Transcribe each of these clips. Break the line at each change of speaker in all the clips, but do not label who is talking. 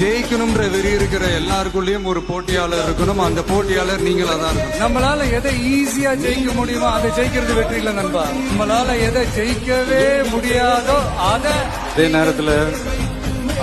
ஜெயிக்கணும்ன்ற வெறி இருக்கிற எல்லாருக்குள்ளேயும் ஒரு போட்டியாளர் இருக்கணும். அந்த போட்டியாளர் நீங்களா தான்
நம்மளால எதை ஈஸியா ஜெயிக்க முடியுமோ அதை ஜெயிக்கிறது வெற்றி இல்லை நண்பா. நம்மளால எதை ஜெயிக்கவே முடியாதோ அதை
அதே நேரத்துல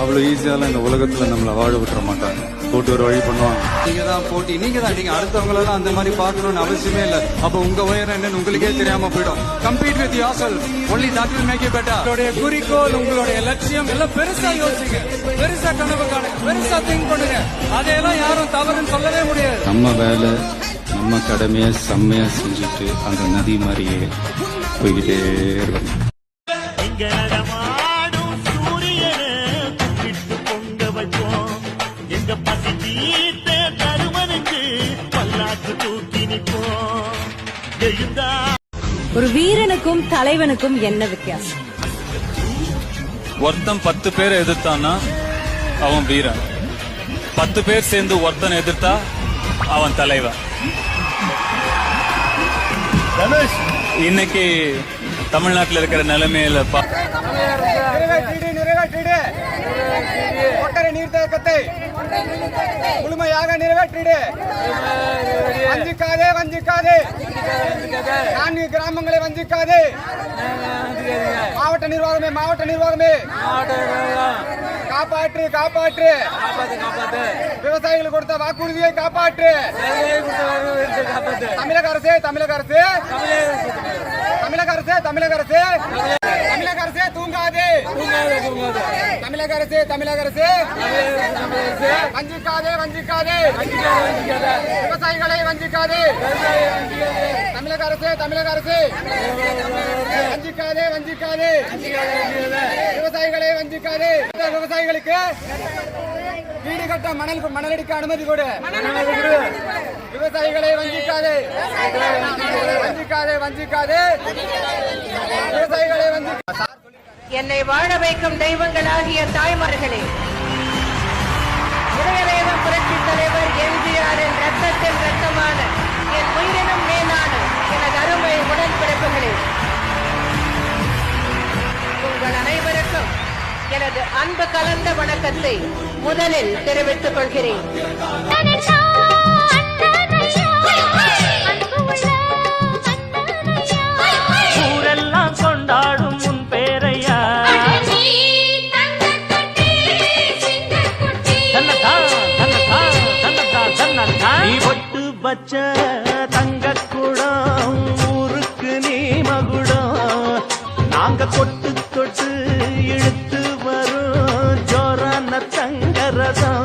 அவ்வளவு ஈஸியால இந்த உலகத்துல நம்மள வாழ விட்டுற மாட்டாங்க. போட்டு ஒரு வழி பண்ணுவாங்க. நீங்க தான் போட்டி நீங்க தான் நீங்க அடுத்தவங்களெல்லாம் அந்த மாதிரி பார்க்கணும்னு அவசியமே இல்ல. அப்ப உங்க உயரம் என்னன்னு உங்களுக்கே தெரியாம போயிடும். Compete with yourself. Only that will make you better.
உங்களுடைய குறிக்கோள் உங்களுடைய லட்சியம் எல்லாம் பெருசா யோசிங்க. பெருசா கனவு காணுங்க. பெருசா திங்க் பண்ணுங்க. அதையெல்லாம் யாரும் தவறுன்னு சொல்லவே முடியாது.
நம்ம வேலை நம்ம கடமையை செம்மையா செஞ்சுட்டு அந்த நதி மாதிரியே போய்கிட்டே இருக்கணும்.
பசி தீர்த்த தருமனுக்கு பல்லாக்கு தூக்கி நிற்போம். எழுந்தா
ஒரு வீரனுக்கும் தலைவனுக்கும் என்ன வித்தியாசம்?
ஒருத்தன் பத்து பேரை எதிர்த்தான்னா அவன் வீரன். பத்து பேர் சேர்ந்து ஒருத்தனை எதிர்த்தா அவன் தலைவன். இன்னைக்கு தமிழ்நாட்டில் இருக்கிற நிலைமையில பா
ஒட்டரை நீர்த்தேக்கத்தை முழுமையாக நிறைவேற்றிடு. வஞ்சிக்காதே வஞ்சிக்காதே. நான்கு கிராமங்களை வஞ்சிக்காதே. மாவட்ட நிர்வாகமே மாவட்ட நிர்வாகமே. காப்பாற்று காப்பாற்று. விவசாயிகள் கொடுத்த வாக்குறுதியை காப்பாற்று. தமிழக அரசே தமிழக அரசு. தமிழக அரசே தமிழக அரசே. தமிழக அரசே தூங்காதே. தமிழக அரசே தமிழக அரசே. வஞ்சிக்காதே வஞ்சிக்காதே. விவசாயிகளை வஞ்சிக்காதே. தமிழக அரசே தமிழக அரசே. வஞ்சிக்காதே வஞ்சிக்காதே. விவசாயிகளை வஞ்சிக்காதே. விவசாயிகளுக்கு வீடு கட்ட மணல் மணலடிக்க அனுமதி கொடு. விவசாயிகளை வஞ்சிக்காதே. வஞ்சிக்காதே. வஞ்சிக்காதே விவசாயிகளை வஞ்சி
என்னை வாழ வைக்கும் தெய்வங்களாகிய தாய்மார்களே இளையவேகம் புரட்சி தலைவர் எம்ஜிஆரின் ரத்தத்தில் எனது அன்பு கலந்த வணக்கத்தை முதலில் தெரிவித்துக் கொள்கிறேன்.
ஊரெல்லாம் கொண்டாடும் உன் பேரையா. நீ ஒட்டு வச்ச தங்க குடம் ஊருக்கு நீ மகுடம். நாங்க கொட்டு தொட்டு இழுத்து సంగరసం.